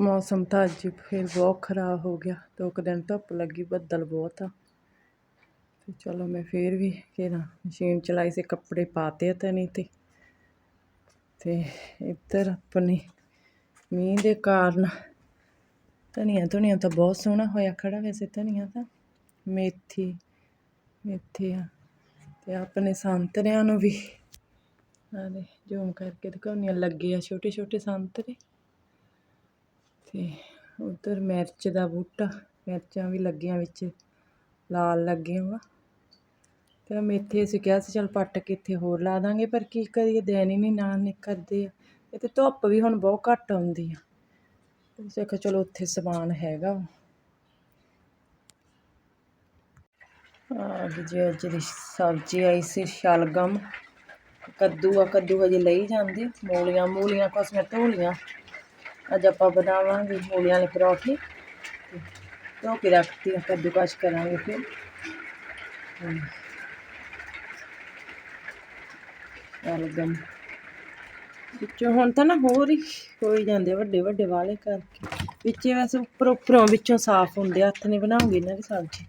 ਮੌਸਮ ਤਾਂ ਅੱਜ ਫਿਰ ਬਹੁਤ ਖਰਾਬ ਹੋ ਗਿਆ। ਦੋ ਕੁ ਦਿਨ ਧੁੱਪ ਲੱਗੀ, ਬੱਦਲ ਬਹੁਤ ਆ। ਤੇ ਚਲੋ ਮੈਂ ਫੇਰ ਵੀ ਕਿਹੜਾ ਮਸ਼ੀਨ ਚਲਾਈ ਸੀ, ਕੱਪੜੇ ਪਾਤੇ ਤਾਂ ਨਹੀਂ ਤੇ। ਤੇ ਇੱਧਰ ਆਪਣੀ ਮੀਂਹ ਦੇ ਕਾਰਨ ਧਨੀਆ ਧੁਨੀਆ ਤਾਂ ਬਹੁਤ ਸੋਹਣਾ ਹੋਇਆ ਖੜਾ ਵੈਸੇ ਧਨੀਆ ਤਾਂ। ਮੇਥੀ ਮੇਥੀ ਆ। ਤੇ ਆਪਣੇ ਸੰਤਰਿਆਂ ਨੂੰ ਵੀ ਆਲੇ ਜ਼ੂਮ ਕਰਕੇ ਦਿਖਾਉਂਦੀਆਂ ਲੱਗੇ ਆ ਛੋਟੇ ਛੋਟੇ ਸੰਤਰੇ। ਤੇ ਉਧਰ ਮਿਰਚ ਦਾ ਬੂਟਾ, ਮਿਰਚਾਂ ਵੀ ਲੱਗੀਆਂ ਵਿੱਚ, ਲਾਲ ਲੱਗੀਆਂ ਵਾ। ਤੇ ਆਹ ਮੇਥੇ ਅਸੀਂ ਕਿਹਾ ਸੀ, ਚਲ ਪੱਟ ਕੇ ਇੱਥੇ ਹੋਰ ਲਾ ਦਾਂਗੇ, ਪਰ ਕੀ ਕਰੀਏ ਦੇਣ ਹੀ ਨਹੀਂ ਨਾਲ ਨਿਕਲਦੇ ਆ। ਇਹ ਤੇ ਧੁੱਪ ਵੀ ਹੁਣ ਬਹੁਤ ਘੱਟ ਆਉਂਦੀ ਆ। ਅਸੀਂ ਆਖਿਆ ਚਲੋ ਉੱਥੇ ਸਮਾਨ ਹੈਗਾ ਵਾ। ਆ ਗਈ ਜੀ, ਅੱਜ ਦੀ ਸਬਜ਼ੀ ਆਈ ਸੀ ਸ਼ਲਗਮ। ਕੱਦੂ ਆ, ਕੱਦੂ ਹਜੇ ਲਈ ਜਾਂਦੇ, ਮੂਲੀਆਂ ਮੂਲੀਆਂ ਕੁਛ ਮੈਂ ਧੋ ਅੱਜ ਆਪਾਂ ਬਣਾਵਾਂਗੇ ਮੂਲੀਆਂ ਵਾਲੇ ਪਰੌਠੇ। ਤੇ ਧੋ ਕੇ ਰੱਖਤੀ ਆ ਕੱਦੂ ਕਸ਼ ਕਰਾਂਗੇ ਫਿਰ। ਹਮ। ਸ਼ਲਗਮ ਵਿੱਚੋਂ ਹੁਣ ਤਾਂ ਨਾ ਹੋਰ ਹੀ ਹੋਈ ਜਾਂਦੇ ਆ ਵੱਡੇ ਵੱਡੇ ਵਾਲੇ ਕਰਕੇ। ਵਿੱਚੇ ਵੈਸੇ ਉੱਪਰ ਉੱਪਰੋਂ ਵਿੱਚੋਂ ਸਾਫ਼ ਹੁੰਦੇ ਆ, ਹੱਥ ਨਹੀਂ ਬਣਾਉਂਗੀ ਇਹਨਾਂ ਦੀ ਸਬਜ਼ੀ।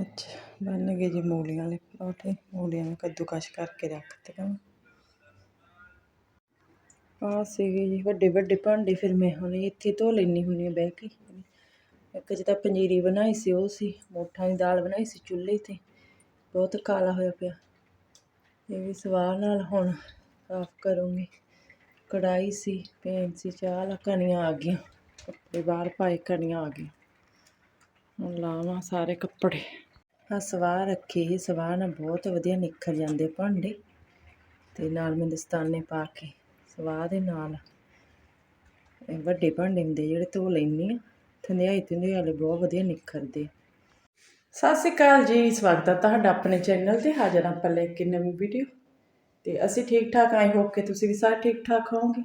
ਅੱਛਾ ਬਣ ਗਏ ਜੀ ਮੂਲੀਆਂ ਵਾਲੇ ਪਰੌਠੇ। ਮੂਲੀਆਂ ਨੂੰ ਕੱਦੂਕਸ਼ ਕਰਕੇ ਰੱਖ ਦਿੱਤਾ ਆਹ ਸੀਗੇ ਜੀ, ਵੱਡੇ ਵੱਡੇ ਭਾਂਡੇ ਫਿਰ ਮੈਂ ਹੁਣ ਇੱਥੇ ਧੋ ਲੈਂਦੀ ਹੁੰਦੀ ਹਾਂ ਬਹਿ ਕੇ। ਇੱਕ 'ਚ ਤਾਂ ਪੰਜੀਰੀ ਬਣਾਈ ਸੀ, ਉਹ ਸੀ, ਮੋਠਾਂ ਦੀ ਦਾਲ ਬਣਾਈ ਸੀ ਚੁੱਲ੍ਹੇ ਤੇ, ਬਹੁਤ ਕਾਲਾ ਹੋਇਆ ਪਿਆ। ਇਹ ਵੀ ਸਵਾਹ ਨਾਲ ਹੁਣ ਸਾਫ਼ ਕਰੂੰਗੀ। ਕੜਾਈ ਸੀ ਪੈਨ ਸੀ ਚਾਹ ਵਾਲਾ ਕਣੀਆਂ ਆ ਗਈਆਂ, ਕੱਪੜੇ ਬਾਹਰ ਪਾਏ ਕਣੀਆਂ ਆ ਗਈਆਂ। ਹੁਣ ਲਾਵਾਂ ਸਾਰੇ ਕੱਪੜੇ। ਆ ਸਵਾਹ ਰੱਖੀ ਸੀ, ਸਵਾਹ ਨਾਲ ਬਹੁਤ ਵਧੀਆ ਨਿਖਰ ਜਾਂਦੇ ਭਾਂਡੇ। ਤੇ ਨਾਲ ਮੈਂ ਦਸਤਾਨੇ ਪਾ ਕੇ ਸਵਾਹ ਦੇ ਨਾਲ। ਵੱਡੇ ਭਾਂਡੇ ਹੁੰਦੇ ਜਿਹੜੇ ਧੋ ਲੈਂਦੀ ਆ ਥੰਧਿਆਈ ਥੰਧਿਆਈ ਵਾਲੇ ਬਹੁਤ ਵਧੀਆ ਨਿਖਰਦੇ। ਸਤਿ ਸ਼੍ਰੀ ਅਕਾਲ ਜੀ, ਸਵਾਗਤ ਹੈ ਤੁਹਾਡਾ ਆਪਣੇ ਚੈਨਲ ਤੇ। ਹਾਜ਼ਰ ਹਾਂ ਆਪਾਂ ਲੈ ਕੇ ਨਵੀਂ ਵੀਡੀਓ। ਤੇ ਅਸੀਂ ਠੀਕ ਠਾਕ ਆਈ ਹੋਪ ਕਿ ਤੁਸੀਂ ਵੀ ਸਾਰੇ ਠੀਕ ਠਾਕ ਹੋਵੋਗੇ?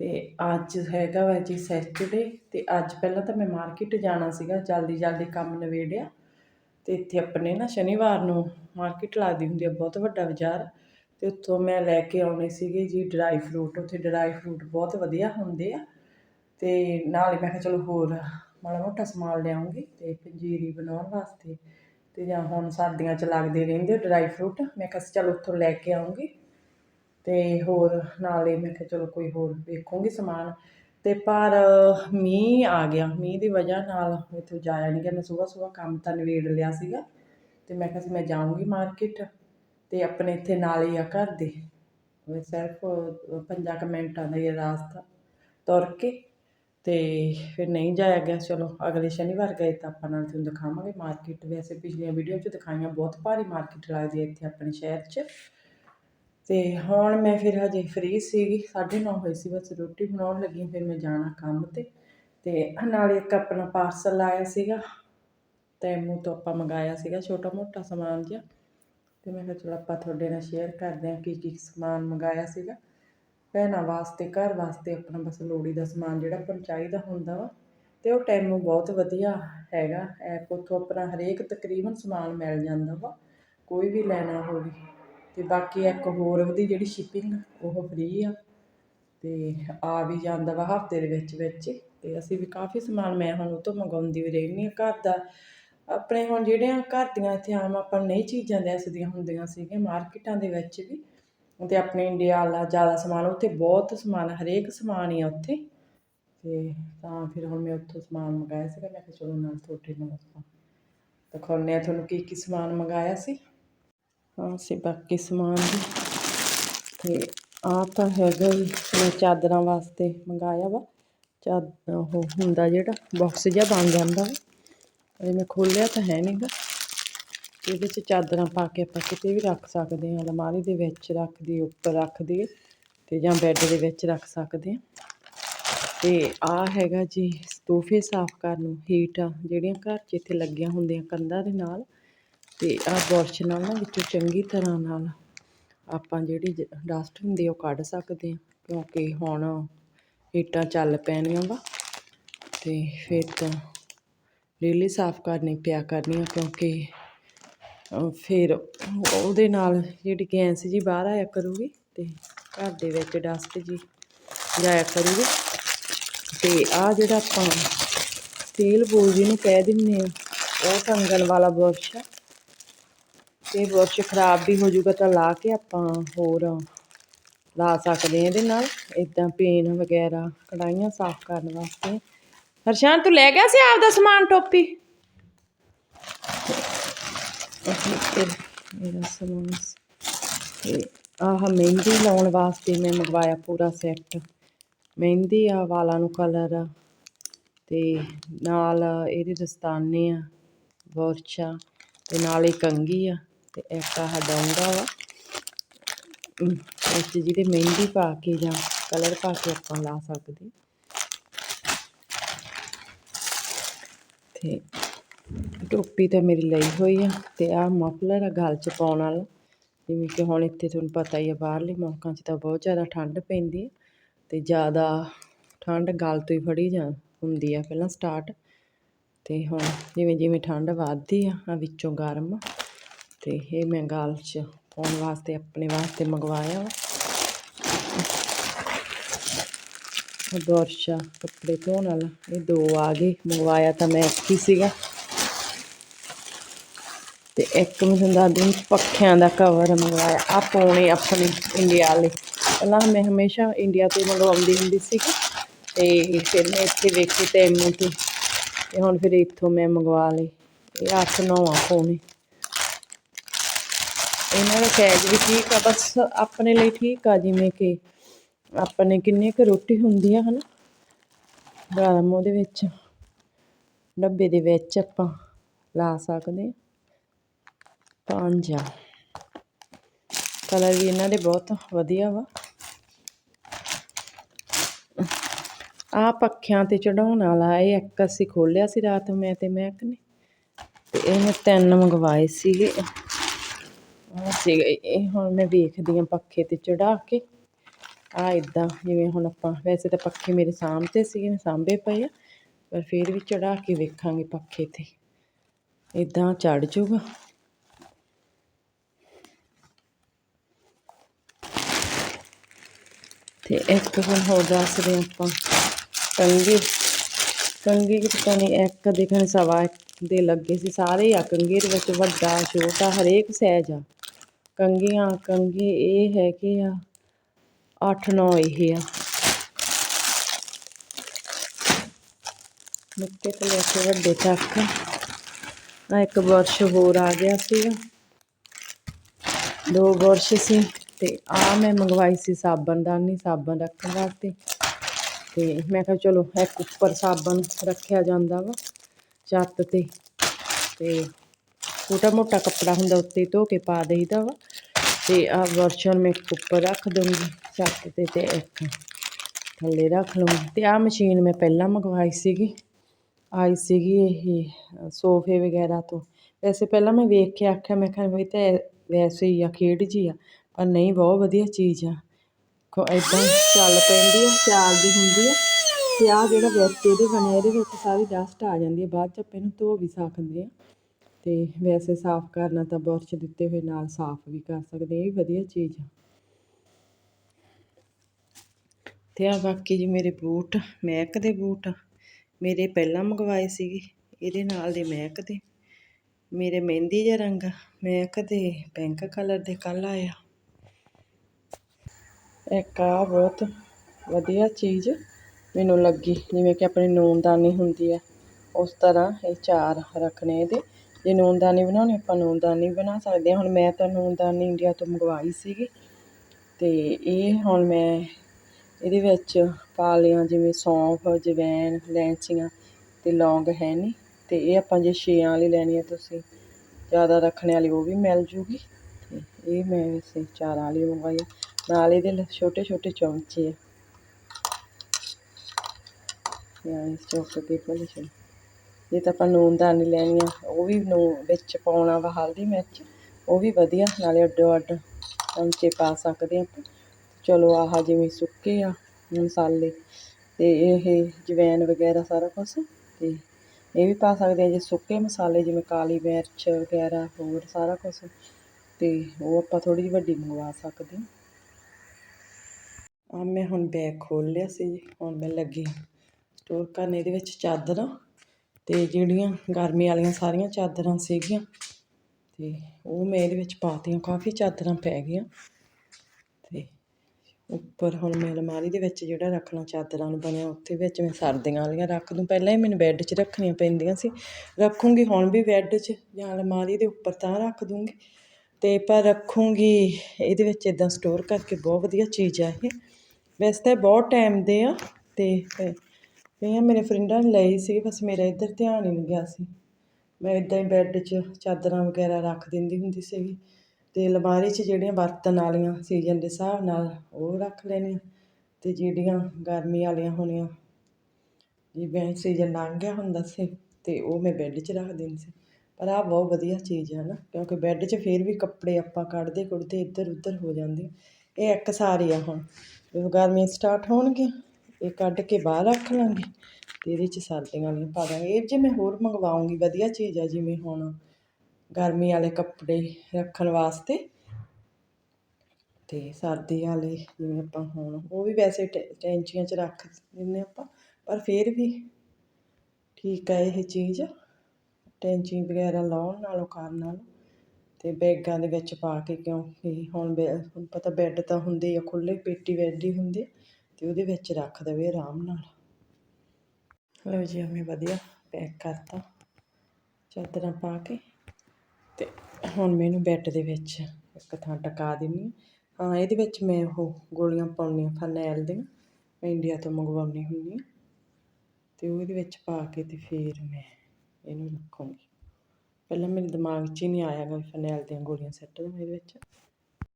ਤੇ ਅੱਜ ਹੈਗਾ ਵਾ ਜੀ ਸੈਟਰਡੇ ਤੇ ਅੱਜ ਪਹਿਲਾਂ ਤਾਂ ਮੈਂ ਮਾਰਕੀਟ ਜਾਣਾ ਸੀਗਾ। ਜਲਦੀ ਜਲਦੀ ਕੰਮ ਨਵੇੜਿਆ ਤੇ ਇੱਥੇ ਆਪਣੇ ਨਾ ਸ਼ਨੀਵਾਰ ਨੂੰ ਮਾਰਕੀਟ ਲੱਗਦੀ ਹੁੰਦੀ ਆ, ਬਹੁਤ ਵੱਡਾ ਬਾਜ਼ਾਰ। ਅਤੇ ਉੱਥੋਂ ਮੈਂ ਲੈ ਕੇ ਆਉਣੇ ਸੀਗੇ ਜੀ ਡਰਾਈ ਫਰੂਟ ਉੱਥੇ ਡਰਾਈ ਫਰੂਟ ਬਹੁਤ ਵਧੀਆ ਹੁੰਦੇ ਆ। ਅਤੇ ਨਾਲੇ ਮੈਂ ਕਿਹਾ ਚਲੋ ਹੋਰ ਮਾੜਾ ਮੋਟਾ ਸਮਾਨ ਲਿਆਉਂਗੀ ਅਤੇ ਪੰਜੀਰੀ ਬਣਾਉਣ ਵਾਸਤੇ। ਅਤੇ ਜਾਂ ਹੁਣ ਸਰਦੀਆਂ 'ਚ ਲੱਗਦੇ ਰਹਿੰਦੇ ਡਰਾਈ ਫਰੂਟ ਮੈਂ ਕਿਹਾ ਚਲ ਉੱਥੋਂ ਲੈ ਕੇ ਆਉਂਗੀ। ਅਤੇ ਹੋਰ ਨਾਲੇ ਮੈਂ ਕਿਹਾ ਚਲੋ ਕੋਈ ਹੋਰ ਵੇਖੂੰਗੀ ਸਮਾਨ। ਅਤੇ ਪਰ ਮੀਂਹ ਆ ਗਿਆ, ਮੀਂਹ ਦੀ ਵਜ੍ਹਾ ਨਾਲ ਇੱਥੋਂ ਜਾਇਆ ਨਹੀਂ ਗਿਆ। ਮੈਂ ਸੁਬਾਹ ਸੁਬਾਹ ਕੰਮ ਤਾਂ ਨਿਬੇੜ ਲਿਆ ਸੀਗਾ। ਅਤੇ ਮੈਂ ਕਿਹਾ ਸੀ ਮੈਂ ਜਾਊਂਗੀ ਮਾਰਕੀਟ ਅਤੇ ਆਪਣੇ ਇੱਥੇ ਨਾਲ ਹੀ ਆ ਘਰ ਦੇ। ਸਿਰਫ ਪੰਜਾਂ ਕੁ ਮਿੰਟਾਂ ਦਾ ਹੀ ਰਾਸਤਾ ਤੁਰ ਕੇ ਅਤੇ ਫਿਰ ਨਹੀਂ ਜਾਇਆ ਗਿਆ। ਚਲੋ, ਅਗਲੇ ਸ਼ਨੀਵਾਰ ਗਏ ਤਾਂ ਆਪਾਂ ਨਾਲ ਤੁਹਾਨੂੰ ਦਿਖਾਵਾਂਗੇ ਮਾਰਕੀਟ ਵੈਸੇ ਪਿਛਲੀਆਂ ਵੀਡੀਓ 'ਚ ਦਿਖਾਈਆਂ, ਬਹੁਤ ਭਾਰੀ ਮਾਰਕੀਟ ਲੱਗਦੀ ਹੈ ਇੱਥੇ ਆਪਣੇ ਸ਼ਹਿਰ 'ਚ। ਅਤੇ ਹੁਣ ਮੈਂ ਫਿਰ ਹਜੇ ਫ੍ਰੀ ਸੀਗੀ 9:30 ਹੋਈ ਸੀ, ਬਸ ਰੋਟੀ ਬਣਾਉਣ ਲੱਗੀ ਫਿਰ ਮੈਂ ਜਾਣਾ ਕੰਮ ਤੇ। ਅਤੇ ਨਾਲ ਇੱਕ ਆਪਣਾ ਪਾਰਸਲ ਆਇਆ ਸੀਗਾ ਤੈਮੂ ਤੋਂ ਆਪਾਂ ਮੰਗਾਇਆ ਸੀਗਾ, ਛੋਟਾ ਮੋਟਾ ਸਮਾਨ ਜਿਹਾ। ਤੇ ਮੈਂ ਕਿਹਾ ਚਲੋ ਆਪਾਂ ਤੁਹਾਡੇ ਨਾਲ ਸ਼ੇਅਰ ਕਰਦੇ ਹਾਂ ਕੀ ਕੀ ਸਮਾਨ ਮੰਗਾਇਆ ਸੀਗਾ। ਭੈਣਾਂ ਵਾਸਤੇ, ਘਰ ਵਾਸਤੇ ਆਪਣਾ ਬਸ ਲੋੜੀ ਦਾ ਸਮਾਨ ਜਿਹੜਾ ਆਪਾਂ ਨੂੰ ਚਾਹੀਦਾ ਹੁੰਦਾ ਵਾ। ਤੇ ਉਹ ਟੈਮੂ ਬਹੁਤ ਵਧੀਆ ਹੈਗਾ। ਐਪ ਉੱਥੋਂ ਆਪਣਾ ਹਰੇਕ ਤਕਰੀਬਨ ਸਮਾਨ ਮਿਲ ਜਾਂਦਾ ਵਾ। ਕੋਈ ਵੀ ਲੈਣਾ ਹੋਵੇ। ਤੇ ਬਾਕੀ ਇੱਕ ਹੋਰ ਉਹਦੀ ਜਿਹੜੀ ਸ਼ਿਪਿੰਗ ਉਹ ਫ੍ਰੀ ਆ। ਤੇ ਆ ਵੀ ਜਾਂਦਾ ਵਾ ਹਫ਼ਤੇ ਦੇ ਵਿੱਚ ਵਿੱਚ ਤੇ ਅਸੀਂ ਵੀ ਕਾਫੀ ਸਮਾਨ ਮੈਂ ਹੁਣ ਉਹ ਤੋਂ ਮੰਗਾਉਂਦੀ ਵੀ ਰਹਿੰਦੀ ਹਾਂ। ਘਰ ਦਾ ਆਪਣੇ ਹੁਣ ਜਿਹੜੀਆਂ ਘਰ ਦੀਆਂ ਇੱਥੇ ਆਮ ਆਪਾਂ ਨੂੰ ਨਹੀਂ ਚੀਜ਼ਾਂ ਦਿਸਦੀਆਂ ਹੁੰਦੀਆਂ ਸੀਗੀਆਂ, ਮਾਰਕੀਟਾਂ ਦੇ ਵਿੱਚ ਵੀ। ਅਤੇ ਆਪਣੇ ਇੰਡੀਆ ਵਾਲਾ ਜ਼ਿਆਦਾ ਸਮਾਨ, ਉੱਥੇ ਬਹੁਤ ਸਮਾਨ, ਹਰੇਕ ਸਮਾਨ ਹੀ ਆ ਉੱਥੇ। ਅਤੇ ਤਾਂ ਫਿਰ ਹੁਣ ਮੈਂ ਉੱਥੋਂ ਸਮਾਨ ਮੰਗਾਇਆ ਸੀਗਾ, ਮੈਂ ਕਿਹਾ ਚਲੋ ਨਾਲ ਤੁਹਾਡੇ ਨਾਲ ਆਪਾਂ ਦਿਖਾਉਂਦੇ ਆ ਤੁਹਾਨੂੰ ਕੀ ਕੀ ਸਮਾਨ ਮੰਗਾਇਆ ਸੀ। ਹਾਂ ਸੀ ਬਾਕੀ ਸਮਾਨ ਵੀ। ਤੇ ਆ ਤਾਂ ਹੈਗਾ ਹੀ ਮੈਂ ਚਾਦਰਾਂ ਵਾਸਤੇ ਮੰਗਾਇਆ ਵਾ। ਚਾਦ, ਉਹ ਹੁੰਦਾ ਜਿਹੜਾ ਬਾਕਸ ਜਿਹਾ ਬਣ ਜਾਂਦਾ ਵਾ ਮੈਂ ਖੋਲ੍ਹਿਆ ਤਾਂ ਹੈ ਨਹੀਂਗਾ ਇਹਦੇ 'ਚ ਚਾਦਰਾਂ ਪਾ ਕੇ ਆਪਾਂ ਕਿਤੇ ਵੀ ਰੱਖ ਸਕਦੇ ਹਾਂ, ਅਲਮਾਰੀ ਦੇ ਵਿੱਚ ਰੱਖ ਦਈਏ, ਉੱਪਰ ਰੱਖ ਦਈਏ ਅਤੇ ਜਾਂ ਬੈੱਡ ਦੇ ਵਿੱਚ ਰੱਖ ਸਕਦੇ ਹਾਂ। ਅਤੇ ਆ ਹੈਗਾ ਜੀ ਸਟੋਫੇ ਸਾਫ਼ ਕਰਨ ਨੂੰ, ਹੀਟ ਆ, ਜਿਹੜੀਆਂ ਘਰ 'ਚ ਇੱਥੇ ਲੱਗੀਆਂ ਹੁੰਦੀਆਂ ਕੰਧਾਂ ਦੇ ਨਾਲ। ਅਤੇ ਆ ਬੁਰਸ਼ ਨਾਲ ਨਾ ਵਿੱਚੋਂ ਚੰਗੀ ਤਰ੍ਹਾਂ ਨਾਲ ਆਪਾਂ ਜਿਹੜੀ ਡਸਟ ਹੁੰਦੀ ਆ ਉਹ ਕੱਢ ਸਕਦੇ ਹਾਂ, ਕਿਉਂਕਿ ਹੁਣ ਹੀਟਾਂ ਚੱਲ ਪੈਣੀਆਂ ਵਾ। ਅਤੇ ਫਿਰ ਤਾਂ ਡੇਲੀ ਸਾਫ਼ ਕਰਨੀ, ਪਿਆ ਕਰਨੀ ਆ ਕਿਉਂਕਿ ਫਿਰ ਉਹਦੇ ਨਾਲ ਜਿਹੜੀ ਗੈਸ ਜੀ ਬਾਹਰ ਆਇਆ ਕਰੂਗੀ ਅਤੇ ਘਰ ਦੇ ਵਿੱਚ ਡਸਟ ਜੀ ਜਾਇਆ ਕਰੂਗੀ। ਅਤੇ ਆਹ ਜਿਹੜਾ ਆਪਾਂ ਸਟੀਲ ਬੋਲ ਜਿਹਨੂੰ ਕਹਿ ਦਿੰਦੇ ਆ, ਉਹ ਟੰਗਣ ਵਾਲਾ ਬੁਰਸ਼ ਆ। ਤੇ ਬੁਰਸ਼ ਖਰਾਬ ਵੀ ਹੋ ਜਾਊਗਾ ਤਾਂ ਲਾ ਕੇ ਆਪਾਂ ਹੋਰ ਲਾ ਸਕਦੇ ਆ ਇਹਦੇ ਨਾਲ। ਇਦਾਂ ਪੇਨ ਵਗੈਰਾ ਕੜਾਈਆਂ ਸਾਫ਼ ਕਰਨ ਵਾਸਤੇ। ਹਰਸ਼ਾਨ, ਤੂੰ ਲੈ ਗਿਆ ਸੀ ਆਪਦਾ ਸਮਾਨ ਟੋਪੀ? ਫਿਰ ਮੇਰਾ ਸਮਾਨ ਤੇ ਆਹ ਮਹਿੰਦੀ ਲਾਉਣ ਵਾਸਤੇ ਮੈਂ ਮੰਗਵਾਇਆ ਪੂਰਾ ਸੈੱਟ। ਮਹਿੰਦੀ ਆ, ਵਾਲਾਂ ਨੂੰ ਕਲਰ ਆ, ਤੇ ਨਾਲ ਇਹਦੇ ਦਸਤਾਨੇ ਆ ਬੁਰਸ਼ ਆ, ਤੇ ਨਾਲ ਹੀ ਕੰਘੀ ਆ, ਤੇ ਇੱਕ ਆਹ ਡੋਂਗਾ ਵਾ। ਇਸ ਜਿਹਦੇ ਮਹਿੰਦੀ ਪਾ ਕੇ ਜਾਂ ਕਲਰ ਪਾ ਕੇ ਆਪਾਂ ਲਾ ਸਕਦੇ। ਤੇ ਟੋਪੀ ਤਾਂ ਮੇਰੀ ਲਈ ਹੋਈ ਆ ਤੇ ਆਹ ਮਫਲਰ ਆ ਗਲ 'ਚ ਪਾਉਣ ਵਾਲਾ। ਜਿਵੇਂ ਕਿ ਹੁਣ ਇੱਥੇ ਤੁਹਾਨੂੰ ਪਤਾ ਹੀ ਆ, ਬਾਹਰਲੇ ਮੁਲਕਾਂ 'ਚ ਤਾਂ ਬਹੁਤ ਜ਼ਿਆਦਾ ਠੰਡ ਪੈਂਦੀ ਹੈ ਤੇ ਜ਼ਿਆਦਾ ਠੰਡ ਗਲ ਤੋਂ ਹੀ ਫੜੀ ਜਾ ਹੁੰਦੀ ਆ ਪਹਿਲਾਂ ਸਟਾਰਟ ਤੇ ਹੁਣ ਜਿਵੇਂ ਜਿਵੇਂ ਠੰਡ ਵੱਧਦੀ ਆ ਆ ਵਿੱਚੋਂ ਗਰਮ ਤੇ ਇਹ ਮੈਂ ਗਲ 'ਚ ਪਾਉਣ ਵਾਸਤੇ, ਆਪਣੇ ਵਾਸਤੇ ਮੰਗਵਾਇਆ ਵਾ। ਆਹ ਕੱਪੜੇ ਧੋਣ ਵਾਲਾ, ਇਹ ਦੋ ਆ ਗਏ, ਮੰਗਵਾਇਆ ਤਾਂ ਮੈਂ ਇੱਕ ਹੀ ਸੀਗਾ। ਤੇ ਇੱਕ ਮੈਂ ਤੁਹਾਨੂੰ ਦੱਸ ਦਿੰਦੀ ਪੱਖਿਆਂ ਦਾ ਕਵਰ ਮੰਗਵਾਇਆ ਆ ਪਾਉਣੇ ਆਪਣੇ ਇੰਡੀਆ ਵਾਲੇ। ਪਹਿਲਾਂ ਮੈਂ ਹਮੇਸ਼ਾ ਇੰਡੀਆ ਤੋਂ ਮੰਗਵਾਉਂਦੀ ਹੁੰਦੀ ਸੀਗੀ, ਤੇ ਫਿਰ ਮੈਂ ਇੱਥੇ ਵੇਖੀ ਤੈਮੂ ਤੇ ਤੇ ਹੁਣ ਫਿਰ ਇੱਥੋਂ ਮੈਂ ਮੰਗਵਾ ਲਈ ਇਹ ਅੱਠ ਨੌ ਆ ਪਾਉਣੇ। ਇਹਨਾਂ ਦਾ ਸਾਈਜ਼ ਵੀ ਠੀਕ ਆ, ਬਸ ਆਪਣੇ ਲਈ ਠੀਕ ਆ ਜਿਵੇਂ ਕਿ ਆਪਣੇ ਕਿੰਨੀ ਕੁ ਰੋਟੀ ਹੁੰਦੀ ਆ ਹਨਾ ਗਰਮ ਉਹਦੇ ਵਿੱਚ, ਡੱਬੇ ਦੇ ਵਿੱਚ ਆਪਾਂ ਲਾ ਸਕਦੇ ਹਾਂ। ਪੰਜ। ਆ ਕਲਰ ਵੀ ਇਹਨਾਂ ਦੇ ਬਹੁਤ ਵਧੀਆ ਵਾ। ਆ ਪੱਖਿਆਂ ਤੇ ਚੜਾਉਣ ਵਾਲਾ ਇਹ ਇੱਕ ਅਸੀਂ ਖੋਲਿਆ ਸੀ ਰਾਤ ਮੈਂ ਤੇ ਮਹਿਕ ਨੇ। ਤੇ ਇਹ ਮੈਂ ਤਿੰਨ ਮੰਗਵਾਏ ਸੀਗੇ। ਸੀਗੇ, ਇਹ ਹੁਣ ਮੈਂ ਵੇਖਦੀ ਆ ਪੱਖੇ ਤੇ ਚੜਾ ਕੇ। ਆ ਇਦਾਂ ਜਿਵੇਂ ਹੁਣ ਆਪਾਂ, ਵੈਸੇ ਤਾਂ ਪੱਖੇ ਮੇਰੇ ਸਾਹਮਣੇ ਸੀਗੇ ਸਾਂਭੇ ਪਏ ਆ, ਪਰ ਫਿਰ ਵੀ ਚੜਾ ਕੇ ਵੇਖਾਂਗੇ ਪੱਖੇ ਤੇ। ਇਦਾਂ ਚੜ ਜਾਊਗਾ ਤੇ ਇੱਕ ਹੁਣ ਹੋਰ ਦੱਸਦੇ ਹਾਂ ਆਪਾਂ। ਕੰਘੀ ਕੰਘੀ ਕਿ ਪਤਾ ਨਹੀਂ ਇੱਕ ਦੇਖਣ ਸਵਾ ਦੇ ਲੱਗੇ ਸੀ, ਸਾਰੇ ਆ ਕੰਘੀ ਦੇ ਵਿੱਚ, ਵੱਡਾ, ਛੋਟਾ, ਹਰੇਕ ਸਾਈਜ਼ ਆ। ਕੰਘੀਆਂ, ਕੰਘੀ ਇਹ ਹੈਗੇ ਆ। 8-9 ਇਹ ਆ। ਨਿੱਕੇ ਤੋਂ ਲੈ ਕੇ ਵੱਡੇ ਤੱਕ। ਆ ਇੱਕ ਬੁਰਸ਼ ਹੋਰ ਆ ਗਿਆ ਸੀਗਾ। ਦੋ ਬੁਰਸ਼ ਸੀ ਤੇ ਆ ਮੈਂ ਮੰਗਵਾਈ ਸੀ ਸਾਬਣਦਾਨੀ ਸਾਬਣ ਰੱਖਣ ਵਾਸਤੇ। ਤੇ ਮੈਂ ਕਿਹਾ ਚਲੋ ਇੱਕ ਉੱਪਰ ਸਾਬਣ ਰੱਖਿਆ ਜਾਂਦਾ ਵਾ ਛੱਤ ਤੇ। ਤੇ ਛੋਟਾ ਮੋਟਾ ਕੱਪੜਾ ਹੁੰਦਾ ਉੱਤੇ ਧੋ ਕੇ ਪਾ ਦੇਈਦਾ ਵਾ। ਤੇ ਆ ਵਰਸ਼ਨ ਮੈਂ ਇੱਕ ਉੱਪਰ ਰੱਖ ਦੂੰਗੀ ਛੱਤ ਤੇ ਤੇ ਇੱਕ ਥੱਲੇ ਰੱਖ ਲਵਾਂਗੀ ਤੇ ਆਹ ਮਸ਼ੀਨ ਮੈਂ ਪਹਿਲਾਂ ਮੰਗਵਾਈ ਸੀਗੀ। ਆਈ ਸੀਗੀ ਇਹ ਸੋਫੇ ਵਗੈਰਾ ਤੋਂ। ਵੈਸੇ ਪਹਿਲਾਂ ਮੈਂ ਵੇਖ ਕੇ ਆਖਿਆ, ਮੈਂ ਕਿਹਾ ਵੀ ਤਾਂ ਵੈਸੇ ਹੀ ਆ, ਖੇਡ ਜੀ ਆ, ਪਰ ਨਹੀਂ, ਬਹੁਤ ਵਧੀਆ ਚੀਜ਼ ਆ। ਕੋ ਇਦਾਂ ਚੱਲ ਪੈਂਦੀ ਆ ਚਾਰਜ ਹੁੰਦੀ ਆ। ਤੇ ਆ ਜਿਹੜਾ ਵਿੱਚ ਇਹਦੇ ਬਣਿਆ ਇਹਦੇ ਵਿੱਚ ਸਾਰੀ ਡਸਟ ਆ ਜਾਂਦੀ ਹੈ ਬਾਅਦ ਚ ਆਪਾਂ ਇਹਨੂੰ ਧੋ ਵੀ ਸਕਦੇ ਆ। ਤੇ ਵੈਸੇ ਸਾਫ਼ ਕਰਨਾ ਤਾਂ ਬੁਰਸ਼ ਦਿੱਤੇ ਹੋਏ ਨਾਲ ਸਾਫ਼ ਵੀ ਕਰ ਸਕਦੇ ਇਹ ਵੀ ਵਧੀਆ ਚੀਜ਼ ਆ। ਅਤੇ ਆਹ ਬਾਕੀ ਜੀ ਮੇਰੇ ਬੂਟ, ਮਹਿਕ ਦੇ ਬੂਟ ਮੇਰੇ ਪਹਿਲਾਂ ਮੰਗਵਾਏ ਸੀਗੇ, ਇਹਦੇ ਨਾਲ ਦੇ ਮਹਿਕ ਦੇ। ਮੇਰੇ ਮਹਿੰਦੀ ਜਿਹਾ ਰੰਗ, ਮਹਿਕ ਦੇ ਪਿੰਕ ਕਲਰ ਦੇ ਕੱਲ ਆਇਆ। ਇੱਕ ਆ ਬਹੁਤ ਵਧੀਆ ਚੀਜ਼ ਮੈਨੂੰ ਲੱਗੀ, ਜਿਵੇਂ ਕਿ ਆਪਣੀ ਨੂਨਦਾਨੀ ਹੁੰਦੀ ਆ ਉਸ ਤਰ੍ਹਾਂ ਇਹ ਚਾਰ ਰੱਖਣੇ ਇਹਦੇ। ਜੇ ਨੂਨਦਾਨੀ ਬਣਾਉਣੀ, ਆਪਾਂ ਨੂਨਦਾਨੀ ਬਣਾ ਸਕਦੇ ਹਾਂ। ਹੁਣ ਮੈਂ ਤਾਂ ਨੂਨਦਾਨੀ ਇੰਡੀਆ ਤੋਂ ਮੰਗਵਾਈ ਸੀਗੀ ਅਤੇ ਇਹ ਹੁਣ ਮੈਂ ਇਹਦੇ ਵਿੱਚ ਪਾ ਲਈਆਂ ਜਿਵੇਂ ਸੌਂਫ, ਜਵੈਣ ਇਲਾਇਚੀਆਂ ਅਤੇ ਲੌਂਗ ਹੈ ਨਹੀਂ ਅਤੇ ਇਹ ਆਪਾਂ ਜੇ ਛੇਆਂ ਵਾਲੀ ਲੈਣੀ ਹੈ ਤੁਸੀਂ, ਜ਼ਿਆਦਾ ਰੱਖਣੇ ਵਾਲੀ ਉਹ ਵੀ ਮਿਲ ਜੂਗੀ। ਅਤੇ ਇਹ ਮੈਂ ਵੈਸੇ ਚਾਰਾਂ ਵਾਲੀ ਮੰਗਵਾਈ ਆ। ਨਾਲ ਇਹਦੇ ਛੋਟੇ ਛੋਟੇ ਚਮਚੇ ਆ। ਯਾਰ ਚੌਕ ਦੇ ਕੋਲ ਜੇ ਤਾਂ ਆਪਾਂ ਨੂਨਦਾਨੀ ਲੈਣੀ ਆ, ਉਹ ਵੀ ਨੂੰ ਵਿੱਚ ਪਾਉਣਾ ਵਾ ਹਲਦੀ ਮਿਰਚ, ਉਹ ਵੀ ਵਧੀਆ, ਨਾਲੇ ਅੱਡੋ ਅੱਡ ਚਮਚੇ ਪਾ ਸਕਦੇ ਆਪਾਂ। ਚਲੋ ਆਹ ਜਿਵੇਂ ਸੁੱਕੇ ਆ, ਮਸਾਲੇ ਅਤੇ ਇਹ ਜਵੈਨ ਵਗੈਰਾ ਸਾਰਾ ਕੁਛ ਅਤੇ ਇਹ ਵੀ ਪਾ ਸਕਦੇ ਹਾਂ ਜੇ ਸੁੱਕੇ ਮਸਾਲੇ ਜਿਵੇਂ ਕਾਲੀ ਮਿਰਚ ਵਗੈਰਾ ਹੋਰ ਸਾਰਾ ਕੁਛ ਅਤੇ ਉਹ ਆਪਾਂ ਥੋੜ੍ਹੀ ਜਿਹੀ ਵੱਡੀ ਮੰਗਵਾ ਸਕਦੇ ਹਾਂ। ਆ ਮੈਂ ਹੁਣ ਬੈਗ ਖੋਲ ਲਿਆ ਸੀ ਜੀ, ਹੁਣ ਮੈਂ ਲੱਗੀ ਸਟੋਰ ਕਰਨ ਇਹਦੇ ਵਿੱਚ ਚਾਦਰਾਂ ਅਤੇ ਜਿਹੜੀਆਂ ਗਰਮੀ ਵਾਲੀਆਂ ਸਾਰੀਆਂ ਚਾਦਰਾਂ ਸੀਗੀਆਂ ਅਤੇ ਉਹ ਮੈਂ ਇਹਦੇ ਵਿੱਚ ਪਾਤੀਆਂ, ਕਾਫੀ ਚਾਦਰਾਂ ਪੈ ਗਈਆਂ। ਉੱਪਰ ਹੁਣ ਮੈਂ ਅਲਮਾਰੀ ਦੇ ਵਿੱਚ ਜਿਹੜਾ ਰੱਖਣਾ ਚਾਦਰਾਂ ਨੂੰ ਬਣਿਆ, ਉੱਥੇ ਵਿੱਚ ਮੈਂ ਸਰਦੀਆਂ ਵਾਲੀਆਂ ਰੱਖ ਦੂੰ। ਪਹਿਲਾਂ ਹੀ ਮੈਨੂੰ ਬੈੱਡ 'ਚ ਰੱਖਣੀਆਂ ਪੈਂਦੀਆਂ ਸੀ। ਰੱਖੂੰਗੀ ਹੁਣ ਵੀ ਬੈੱਡ 'ਚ ਜਾਂ ਅਲਮਾਰੀ ਦੇ ਉੱਪਰ ਤਾਂ ਰੱਖ ਦੂੰਗੀ। ਅਤੇ ਪਰ ਰੱਖੂੰਗੀ, ਇਹਦੇ ਵਿੱਚ ਇੱਦਾਂ ਸਟੋਰ ਕਰਕੇ ਬਹੁਤ ਵਧੀਆ ਚੀਜ਼ ਆ ਇਹ। ਵੈਸੇ ਤਾਂ ਬਹੁਤ ਟਾਈਮ ਦੇ ਆ ਅਤੇ ਇਹ ਮੇਰੇ ਫਰੈਂਡਾਂ ਨੇ ਲਈ ਸੀ, ਬਸ ਮੇਰਾ ਇੱਧਰ ਧਿਆਨ ਹੀ ਨਹੀਂ ਗਿਆ ਸੀ। ਮੈਂ ਇਦਾਂ ਹੀ ਬੈੱਡ 'ਚ ਚਾਦਰਾਂ ਵਗੈਰਾ ਰੱਖ ਦਿੰਦੀ ਹੁੰਦੀ ਸੀਗੀ। ਅਤੇ ਅਲਮਾਰੀ 'ਚ ਜਿਹੜੀਆਂ ਵਰਤਣ ਵਾਲੀਆਂ ਸੀਜ਼ਨ ਦੇ ਹਿਸਾਬ ਨਾਲ ਉਹ ਰੱਖ ਲੈਣੀਆਂ ਅਤੇ ਜਿਹੜੀਆਂ ਗਰਮੀ ਵਾਲੀਆਂ ਹੋਣੀਆਂ। ਜਿਵੇਂ ਸੀਜ਼ਨ ਲੰਘ ਗਿਆ ਹੁੰਦਾ ਸੀ ਅਤੇ ਉਹ ਮੈਂ ਬੈੱਡ 'ਚ ਰੱਖ ਦਿੰਦੀ ਸੀ। ਪਰ ਆਹ ਬਹੁਤ ਵਧੀਆ ਚੀਜ਼ ਹੈ ਨਾ, ਕਿਉਂਕਿ ਬੈੱਡ 'ਚ ਫਿਰ ਵੀ ਕੱਪੜੇ ਆਪਾਂ ਕੱਢਦੇ ਕੁੜਦੇ ਇੱਧਰ ਉੱਧਰ ਹੋ ਜਾਂਦੇ ਇਹ ਇੱਕ ਸਾਰੀ ਆ ਹੁਣ, ਜਦੋਂ ਗਰਮੀਆਂ ਸਟਾਰਟ ਹੋਣਗੀਆਂ ਇਹ ਕੱਢ ਕੇ ਬਾਹਰ ਰੱਖ ਲਾਂਗੇ ਤੇ ਇਹਦੇ 'ਚ ਸਰਦੀਆਂ ਵਾਲੀਆਂ ਪਾ ਦਾਂਗੇ। ਇਹ ਜੇ ਮੈਂ ਹੋਰ ਮੰਗਵਾਉਂਗੀ, ਵਧੀਆ ਚੀਜ਼ ਆ ਜਿਵੇਂ ਹੁਣ ਗਰਮੀ ਵਾਲੇ ਕੱਪੜੇ ਰੱਖਣ ਵਾਸਤੇ। ਅਤੇ ਸਰਦੀ ਵਾਲੇ ਜਿਵੇਂ ਆਪਾਂ ਹੁਣ, ਉਹ ਵੀ ਵੈਸੇ ਟੈ- ਟੈਂਚੀਆਂ 'ਚ ਰੱਖ ਦਿੰਦੇ ਆਪਾਂ, ਪਰ ਫਿਰ ਵੀ ਠੀਕ ਹੈ ਇਹ ਚੀਜ਼। ਟੈਂਚੀ ਵਗੈਰਾ ਲਾਉਣ ਨਾਲੋਂ, ਕਰਨ ਨਾਲੋਂ ਅਤੇ ਬੈਗਾਂ ਦੇ ਵਿੱਚ ਪਾ ਕੇ, ਕਿਉਂਕਿ ਹੁਣ ਬੈ- ਹੁਣ ਪਤਾ ਬੈੱਡ ਤਾਂ ਹੁੰਦੇ ਆ, ਖੁੱਲ੍ਹੇ ਪੇਟੀ ਬੈੱਡ ਹੀ ਹੁੰਦੇ ਅਤੇ ਉਹਦੇ ਵਿੱਚ ਰੱਖ ਦੇਵੇ ਆਰਾਮ ਨਾਲ। ਲਓ ਜੀ ਮੈਂ ਵਧੀਆ ਪੈਕ ਕਰਤਾ। ਚਾਦਰਾਂ ਪਾ ਕੇ। ਅਤੇ ਹੁਣ ਮੈਂ ਇਹਨੂੰ ਬੈੱਡ ਦੇ ਵਿੱਚ ਇੱਕ ਥਾਂ ਟਿਕਾ ਦਿੰਦੀ ਹਾਂ। ਹਾਂ, ਇਹਦੇ ਵਿੱਚ ਮੈਂ ਉਹ ਗੋਲੀਆਂ ਪਾਉਂਦੀ ਹਾਂ, ਫਰਨੈਲ ਦੀਆਂ। ਮੈਂ ਇੰਡੀਆ ਤੋਂ ਮੰਗਵਾਉਂਦੀ ਹੁੰਦੀ ਹਾਂ। ਅਤੇ ਉਹ ਇਹਦੇ ਵਿੱਚ ਪਾ ਕੇ ਅਤੇ ਫਿਰ ਮੈਂ ਇਹਨੂੰ ਰੱਖੂੰਗੀ। ਪਹਿਲਾਂ ਮੇਰੇ ਦਿਮਾਗ 'ਚ ਹੀ ਨਹੀਂ ਆਇਆ ਗਾ ਫਰਨੈਲ ਦੀਆਂ ਗੋਲੀਆਂ ਸੈੱਟ ਦੇਵਾਂ ਇਹਦੇ ਵਿੱਚ।